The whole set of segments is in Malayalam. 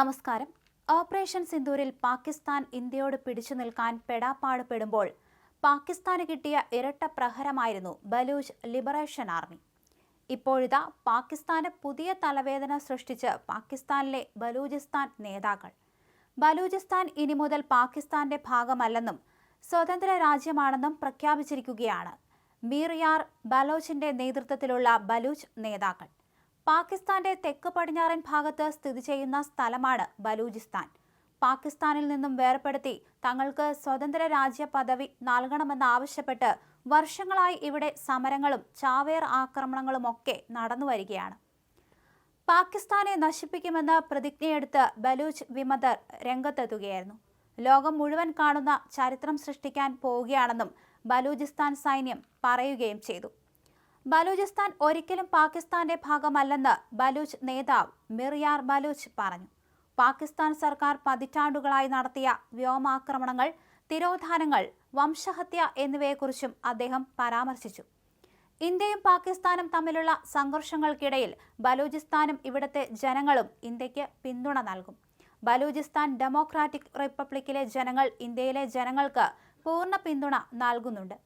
നമസ്കാരം. ഓപ്പറേഷൻ സിന്ദൂരിൽ പാകിസ്ഥാൻ ഇന്ത്യയോട് പിടിച്ചു നിൽക്കാൻ പെടാപ്പാട് പെടുമ്പോൾ പാകിസ്ഥാന് കിട്ടിയ ഇരട്ട പ്രഹരമായിരുന്നു ബലൂച്ച് ലിബറേഷൻ ആർമി. ഇപ്പോഴിതാ പാകിസ്ഥാന് പുതിയ തലവേദന സൃഷ്ടിച്ച് പാകിസ്ഥാനിലെ ബലൂചിസ്ഥാൻ നേതാക്കൾ. ബലൂചിസ്ഥാൻ ഇനി മുതൽ പാകിസ്ഥാന്റെ ഭാഗമല്ലെന്നും സ്വതന്ത്ര രാജ്യമാണെന്നും പ്രഖ്യാപിച്ചിരിക്കുകയാണ്. മീറിയാർ ബലോച്ചിന്റെ നേതൃത്വത്തിലുള്ള ബലൂച്ച് നേതാക്കൾ. പാകിസ്ഥാന്റെ തെക്ക് പടിഞ്ഞാറൻ ഭാഗത്ത് സ്ഥിതി ചെയ്യുന്ന സ്ഥലമാണ് ബലൂചിസ്ഥാൻ. പാകിസ്ഥാനിൽ നിന്നും വേർപെടുത്തി തങ്ങൾക്ക് സ്വതന്ത്ര രാജ്യ പദവി നൽകണമെന്നാവശ്യപ്പെട്ട് വർഷങ്ങളായി ഇവിടെ സമരങ്ങളും ചാവേർ ആക്രമണങ്ങളും ഒക്കെ നടന്നു വരികയാണ്. പാകിസ്ഥാനെ നശിപ്പിക്കുമെന്ന പ്രതിജ്ഞയെടുത്ത് ബലൂച്ച് വിമതർ രംഗത്തെത്തുകയായിരുന്നു. ലോകം മുഴുവൻ കാണുന്ന ചരിത്രം സൃഷ്ടിക്കാൻ പോവുകയാണെന്നും ബലൂചിസ്ഥാൻ സൈന്യം പറയുകയും ചെയ്തു. ബലൂചിസ്ഥാൻ ഒരിക്കലും പാകിസ്ഥാന്റെ ഭാഗമല്ലെന്ന് ബലൂച്ച് നേതാവ് മിറിയാർ ബലൂച്ച് പറഞ്ഞു. പാകിസ്ഥാൻ സർക്കാർ പതിറ്റാണ്ടുകളായി നടത്തിയ വ്യോമാക്രമണങ്ങൾ തിരോധാനങ്ങൾ വംശഹത്യ എന്നിവയെക്കുറിച്ചും അദ്ദേഹം പരാമർശിച്ചു. ഇന്ത്യയും പാകിസ്ഥാനും തമ്മിലുള്ള സംഘർഷങ്ങൾക്കിടയിൽ ബലൂചിസ്ഥാനും ഇവിടുത്തെ ജനങ്ങളും ഇന്ത്യയ്ക്ക് പിന്തുണ നൽകും. ബലൂചിസ്ഥാൻ ഡെമോക്രാറ്റിക് റിപ്പബ്ലിക്കിലെ ജനങ്ങൾ ഇന്ത്യയിലെ ജനങ്ങൾക്ക് പൂർണ പിന്തുണ നൽകുന്നുണ്ട്.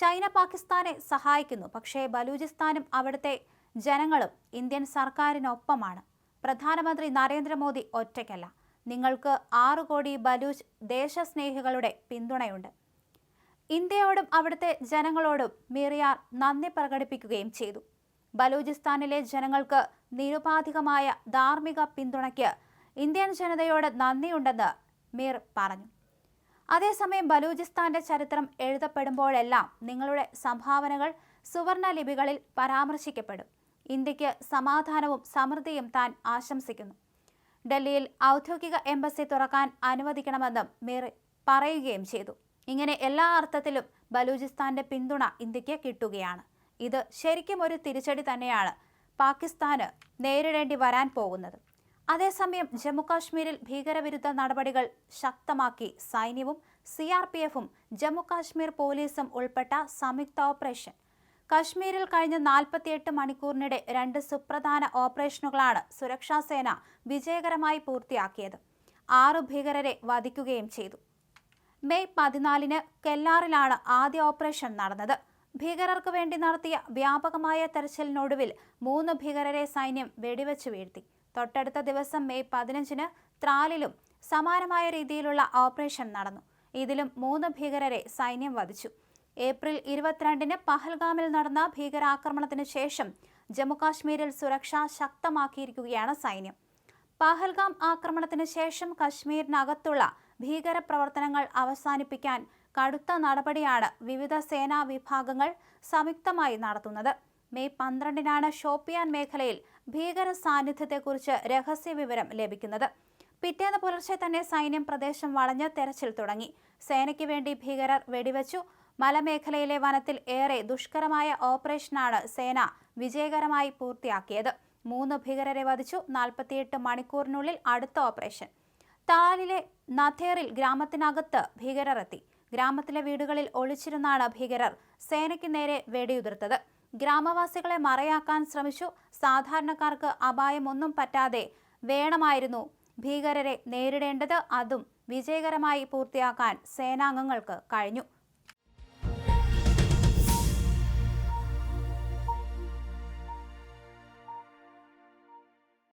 ചൈന പാകിസ്ഥാനെ സഹായിക്കുന്നു. പക്ഷേ ബലൂചിസ്ഥാനും അവിടുത്തെ ജനങ്ങളും ഇന്ത്യൻ സർക്കാരിനൊപ്പമാണ്. പ്രധാനമന്ത്രി നരേന്ദ്രമോദി ഒറ്റയ്ക്കല്ല. നിങ്ങൾക്ക് ആറു കോടി ബലൂച്ച് ദേശസ്നേഹികളുടെ പിന്തുണയുണ്ട്. ഇന്ത്യയോടും അവിടുത്തെ ജനങ്ങളോടും മിറിയാർ നന്ദി പ്രകടിപ്പിക്കുകയും ചെയ്തു. ബലൂചിസ്ഥാനിലെ ജനങ്ങൾക്ക് നിരുപാധികമായ ധാർമ്മിക പിന്തുണയ്ക്ക് ഇന്ത്യൻ ജനതയോട് നന്ദിയുണ്ടെന്ന് മീർ പറഞ്ഞു. അതേസമയം ബലൂചിസ്ഥാന്റെ ചരിത്രം എഴുതപ്പെടുമ്പോഴെല്ലാം നിങ്ങളുടെ സംഭാവനകൾ സുവർണ ലിപികളിൽ പരാമർശിക്കപ്പെടും. ഇന്ത്യയ്ക്ക് സമാധാനവും സമൃദ്ധിയും താൻ ആശംസിക്കുന്നു. ഡൽഹിയിൽ ഔദ്യോഗിക എംബസി തുറക്കാൻ അനുവദിക്കണമെന്നും മീർ പറയുകയും ചെയ്തു. ഇങ്ങനെ എല്ലാ അർത്ഥത്തിലും ബലൂചിസ്ഥാന്റെ പിന്തുണ ഇന്ത്യയ്ക്ക് കിട്ടുകയാണ്. ഇത് ശരിക്കും ഒരു തിരിച്ചടി തന്നെയാണ് പാകിസ്ഥാന് നേരിടേണ്ടി വരാൻ പോകുന്നത്. അതേസമയം ജമ്മുകാശ്മീരിൽ ഭീകരവിരുദ്ധ നടപടികൾ ശക്തമാക്കി. സൈന്യവും സി ആർ പി എഫും ജമ്മുകാശ്മീർ പോലീസും ഉൾപ്പെട്ട സംയുക്ത ഓപ്പറേഷൻ. കശ്മീരിൽ കഴിഞ്ഞ നാൽപ്പത്തിയെട്ട് മണിക്കൂറിനിടെ രണ്ട് സുപ്രധാന ഓപ്പറേഷനുകളാണ് സുരക്ഷാസേന വിജയകരമായി പൂർത്തിയാക്കിയത്. ആറു ഭീകരരെ വധിക്കുകയും ചെയ്തു. മെയ് പതിനാലിന് കെല്ലാറിലാണ് ആദ്യ ഓപ്പറേഷൻ നടന്നത്. ഭീകരർക്ക് വേണ്ടി നടത്തിയ വ്യാപകമായ തെരച്ചിലിനൊടുവിൽ മൂന്ന് ഭീകരരെ സൈന്യം വെടിവെച്ച് വീഴ്ത്തി. തൊട്ടടുത്ത ദിവസം മെയ് പതിനഞ്ചിന് ത്രാലിലും സമാനമായ രീതിയിലുള്ള ഓപ്പറേഷൻ നടന്നു. ഇതിലും മൂന്ന് ഭീകരരെ സൈന്യം വധിച്ചു. ഏപ്രിൽ ഇരുപത്തിരണ്ടിന് പഹൽഗാമിൽ നടന്ന ഭീകരാക്രമണത്തിന് ശേഷം ജമ്മുകാശ്മീരിൽ സുരക്ഷ ശക്തമാക്കിയിരിക്കുകയാണ് സൈന്യം. പഹൽഗാം ആക്രമണത്തിന് ശേഷം കശ്മീരിനകത്തുള്ള ഭീകര പ്രവർത്തനങ്ങൾ അവസാനിപ്പിക്കാൻ കടുത്ത നടപടിയാണ് വിവിധ സേനാ വിഭാഗങ്ങൾ സംയുക്തമായി നടത്തുന്നത്. മെയ് പന്ത്രണ്ടിനാണ് ഷോപ്പിയാൻ മേഖലയിൽ ഭീകര സാന്നിധ്യത്തെക്കുറിച്ച് രഹസ്യ വിവരം ലഭിക്കുന്നത്. പിറ്റേന്ന് പുലർച്ചെ തന്നെ സൈന്യം പ്രദേശം വളഞ്ഞ് തെരച്ചിൽ തുടങ്ങി. സേനയ്ക്ക് വേണ്ടി ഭീകരർ വെടിവെച്ചു. മലമേഖലയിലെ വനത്തിൽ ഏറെ ദുഷ്കരമായ ഓപ്പറേഷനാണ് സേന വിജയകരമായി പൂർത്തിയാക്കിയത്. മൂന്ന് ഭീകരരെ വധിച്ചു. നാൽപ്പത്തിയെട്ട് മണിക്കൂറിനുള്ളിൽ അടുത്ത ഓപ്പറേഷൻ. താലിലെ നഥേറിൽ ഗ്രാമത്തിനകത്ത് ഭീകരർ എത്തി. ഗ്രാമത്തിലെ വീടുകളിൽ ഒളിച്ചിരുന്നാണ് ഭീകരർ സേനയ്ക്ക് നേരെ വെടിയുതിർത്തത്. ഗ്രാമവാസികളെ മറയാക്കാൻ ശ്രമിച്ചു. സാധാരണക്കാർക്ക് അപായമൊന്നും പറ്റാതെ വേണമായിരുന്നു ഭീകരരെ നേരിടേണ്ടത്. അതും വിജയകരമായി പൂർത്തിയാക്കാൻ സേനാംഗങ്ങൾക്ക് കഴിഞ്ഞു.